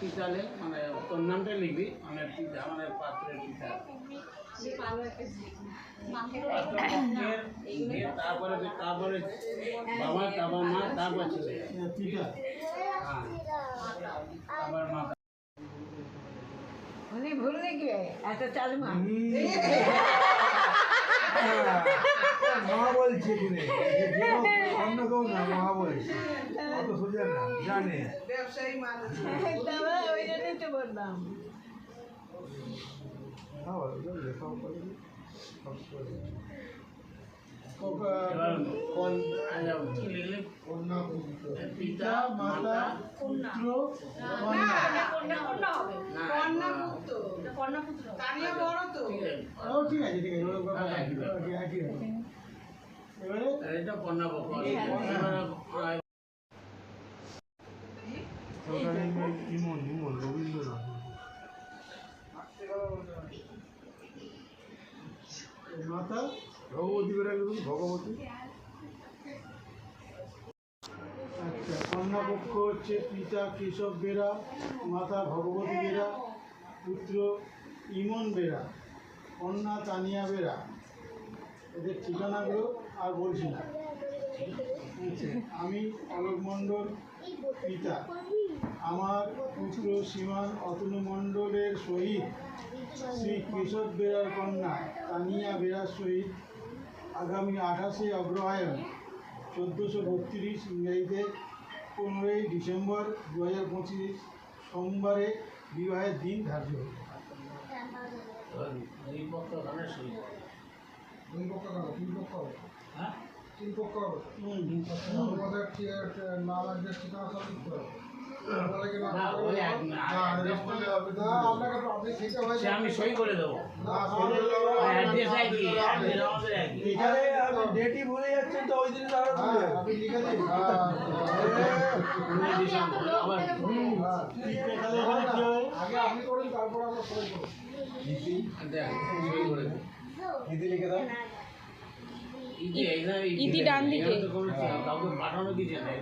পিতালে মানে তোর নামটা লিখবি মানে পিতা মানে পাত্রের পিতা। তারপরে তারপরে বাবা তারপর মা তারপর ছেলে। হ্যাঁ। আবার মা। উনি ভুল লিখবে এত চালু মা মা বলছে কিনে অন্য কেউ না মা বলছে সোজা না জানে ওই জন্যই তো বললাম পিতা মাতা পুত্র ঠিক আছে। ঠিক আছে। এবারে? এটা কন্যা পক্ষ ইমন ইমন রবীন্দ্রনাথ মাতা ভগবতী গেল ভগবতী আচ্ছা কন্যাপক্ষ হচ্ছে পিতা কেশব বেরা মাতা ভগবতী বেরা পুত্র ইমন বেরা কন্যা তানিয়া বেরা এদের ঠিকানাগুলো আর বলছি না আমি অলোক মণ্ডল পিতা। আমার পুত্র শ্রীমান অতনু মণ্ডলের সহিত শ্রী কেশব বেরার কন্যা তানিয়া বেড়ার সহিত আগামী আঠাশে অগ্রহায়ণ চোদ্দোশো বত্রিশ ইংরেজিতে পনেরোই ডিসেম্বর দু হাজার পঁচিশ সোমবারে বিবাহের দিন ধার্য হবে এই পক্ষ তিন পক্ষ হ্যাঁ? তিন পক্ষ হবে। আমাদের নাম অ্যাড্রেস ঠিকানা সব লিখতে হবে না ওই না আপনাকে আপনি থেকে সে আমি সই করে দেবো। ডেটই ভুলে যাচ্ছেন তো ওই দিন লিখে দিন। আবার আগে আপনি করুন তারপর আমরা সই করে দিদি লিখে দাও। ইতি ডান দিকে। পাঠানো কিছু নেই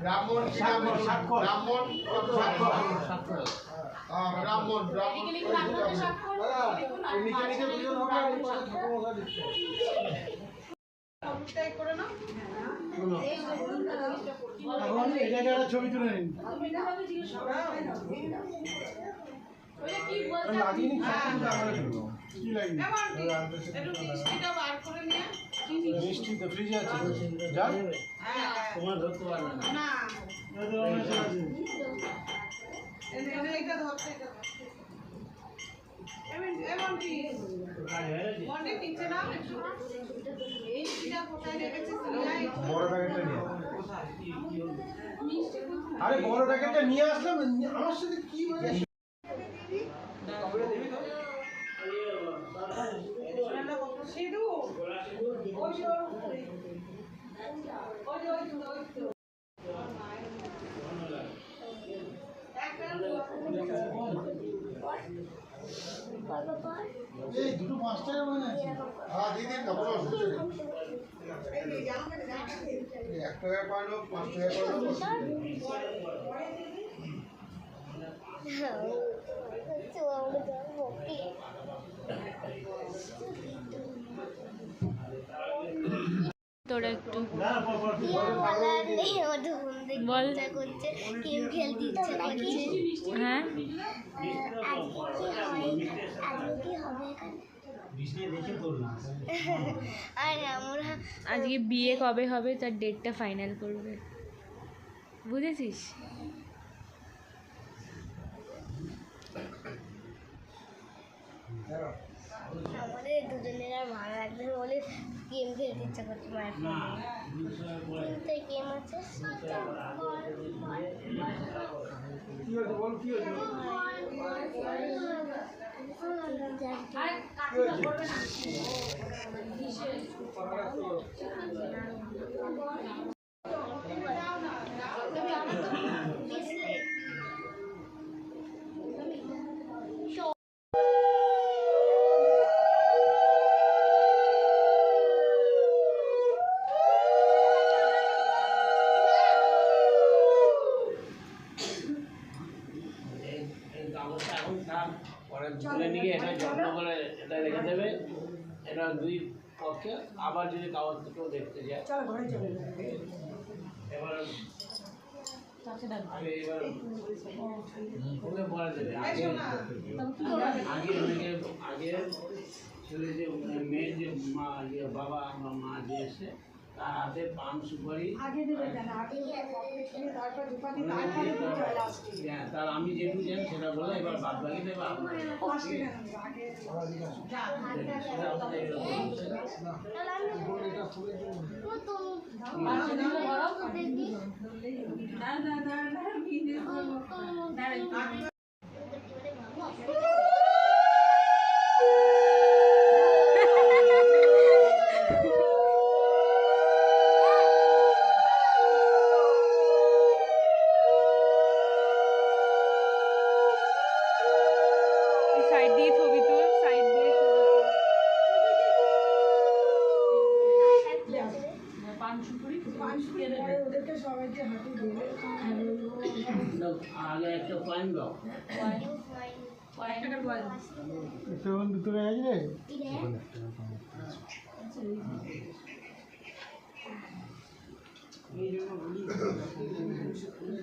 ব্রাহ্মণ স্বাক্ষর স্বাক্ষর ব্রাহ্মণ স্বাক্ষর স্বাক্ষর ছবি তুলে নিন। নিন কি লাগিয়ে মিষ্টি তো ফ্রিজে আছে। হ্যাঁ তোমার ধরতে পারবে না। বড় প্যাকেটটা নিয়ে। আরে বড় প্যাকেটটা নিয়ে আসলাম। আমার সাথে কি এই দুটো পাঁচ মানে হ্যাঁ দিদি না বলো এক টাকা পাইলো পাঁচ টাকা পাইলো তোরা একটু বল। খেলতে ইচ্ছা করছে হ্যাঁ? আজকে হয় বিয়ে কবে হবে? তার ডেটটা ফাইনাল করবে। বুঝেছিস? আমাদের দুজনের আর ভালো লাগবে না বলে গেম খেলতে ইচ্ছা করছে মায়ের ফোনে তিনটে গেম আছে Sure. আবার যদি কাগজটা কেউ দেখতে যায়। চলো ঘরে চলে। যাও এবার আগে এবার ওকে বলে দেবে আগে আগে মেয়েকে আগে ছেলে যে মেয়ের যে মা যে বাবা বা মা যে এসে তার হাতে পান সুপারি। হ্যাঁ, তার আমি যেটুকু জানি সেটা বলে এবার বাদ বাকি দেবে আপনার সেভেন ভিতরে আছে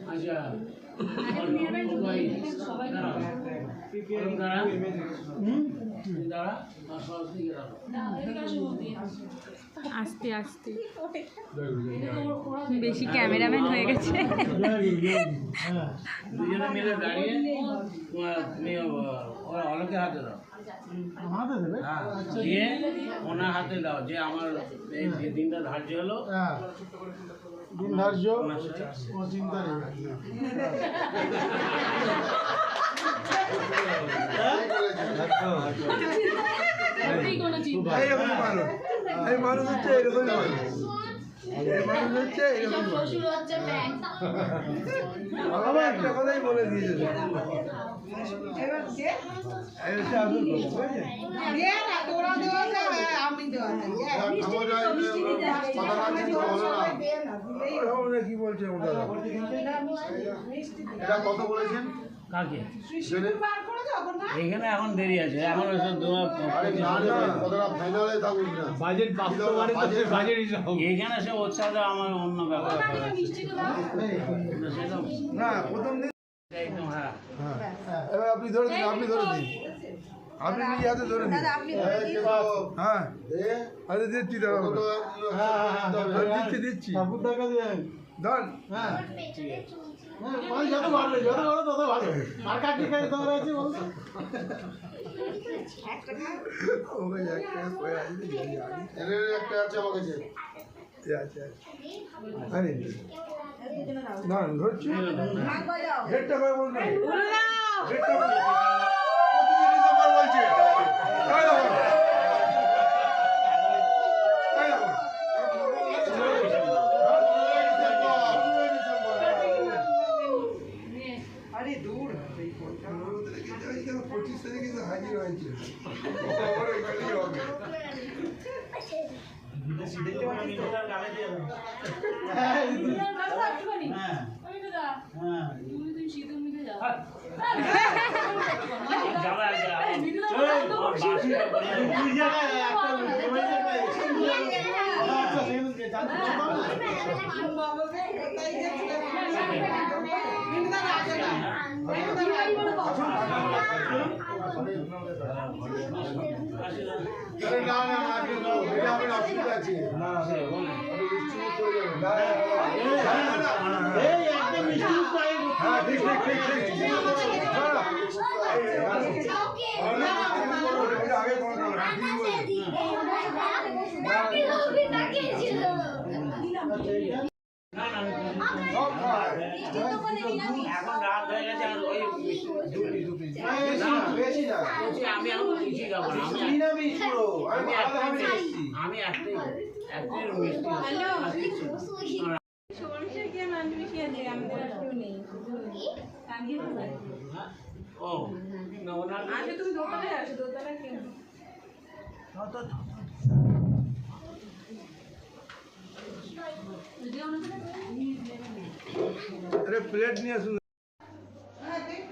আচ্ছা আস্তে আস্তে। বেশি ক্যামেরাম্যান হয়ে গেছে। দুজনে মিলে দাঁড়িয়ে তোমার তুমি ওরা অনেকে হাতে দাও। হাতে দেবে? হ্যাঁ দিয়ে ওনার হাতে দাও যে আমার এই দিনটা ধার্য হলো। হ্যাঁ। দিন ধার্য? ও চিন্তা নেই এইরকম মানুষ মানুষ হচ্ছে এরকমই একটা কথাই বলে দিয়েছে কি বলছে ওটা এটা কত বলেছেন? কাকে? এখানে এখন দেরি আছে এখন এসে তোমার বাজেট বাস্তবায়নে বাজেট হিসাব এখানে সে ওর আমার অন্য ব্যাপার না প্রথম দিন হ্যাঁ। হ্যাঁ। আপনি ধরে দিন আপনি ধরে দিন। আপনি নিজে হাতে ধরে দিন। হ্যাঁ। আরে দিচ্ছি হ্যাঁ দিচ্ছি দিচ্ছি। ধন হ্যাঁ। যত ভালো যত ভালো তত ভালো আর কাটি খাই তোমার আছে বলতো একটা আছে আমার কাছে না ধরছি হেডটা কই বল না বলে দাও হেডটা বলছে এই দেখো। এই দেখো। আরে দূর পঁচিশ তারিখে তো হাজির হয়েছে যাবে আগে বাসিটা বলে বাবাকে কোথায় গেছিলেন বিন্দা আগে না না আছে হ্যাঁ ঠিক ঠিক ঠিক ঠিক আগে কোনো না না না সব খায় এখন রাত হয়ে গেছে আর ওই বেশি না বলছি আমি এখন কিছুই খাব না আমি আমি আমি একটাই একটাই একটাই মিষ্টি? ও না ওনার আচ্ছা তুমি দোকানে আসো দোকানে কেন আরে প্লেট নিয়ে আসুন। হ্যাঁ দেখ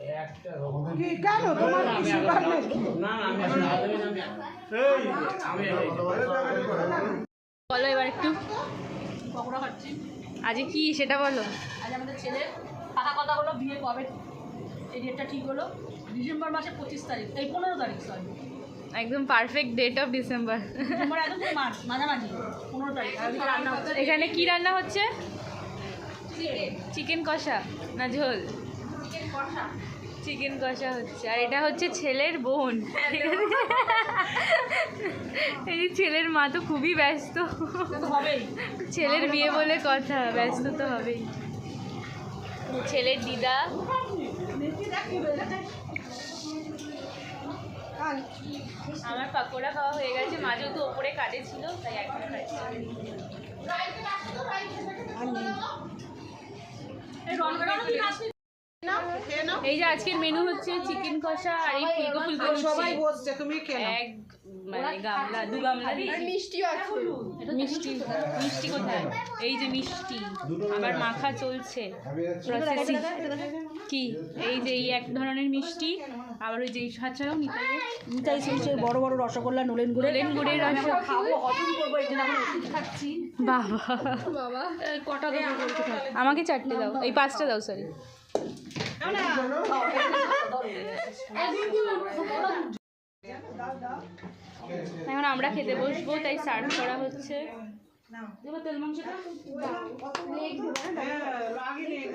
এই একটা কি কেন তোমার সুগার না আমি বলো এবার একটু। পকোড়া খাচ্ছি। আজকে কি সেটা বলো। আজ আমাদের ছেলের পাকা কথা হলো বিয়ে কবে? এই ডেটটা ঠিক হলো। ডিসেম্বর মাসের পঁচিশ তারিখ এই পনেরো তারিখ সরি একদম পারফেক্ট ডেট অফ ডিসেম্বর মাঝামাঝি পনেরো তারিখ। রান্না হচ্ছে। এখানে কি রান্না হচ্ছে? চিকেন কষা না ঝোল? চিকেন কষা। চিকেন কষা হচ্ছে। আর এটা হচ্ছে ছেলের বোন। এই ছেলের মা তো খুবই ব্যস্ত। হবেই। ছেলের বিয়ে বলে কথা ব্যস্ত তো হবেই। ছেলের দিদা। আমার পাকোড়া খাওয়া হয়ে গেছে। মা যেহেতু ওপরে কাটে ছিল তাই এখন খাচ্ছি এই যে আজকের মেনু হচ্ছে চিকেন কষা আর এই ফুলকো ফুলকো সবাই বসছে তুমি নাও। এক মানে গামলা দু গামলা মিষ্টি মিষ্টি কোথায়? এই যে মিষ্টি। আবার মাখা চলছে। প্রসেসিং কি? এই যে এই এক ধরনের মিষ্টি। আবার ওই যে ছাড়াও নিতে হবে। নিতাই সেই বড় বড় রসগোল্লা নোলেন গুড়ে গোলেন গুড়ের রস খাব হজম করব এই জন্য এখন ওষুধ খাচ্ছি। বাবা। বাবা। কটা দেবো আমাকে চারটে দাও। এই পাঁচটা দাও সরি এখন আমরা খেতে বসবো তাই সার্ভ করা হচ্ছে। দেবো তেল মাংসটা হ্যাঁ, আগে নিয়ে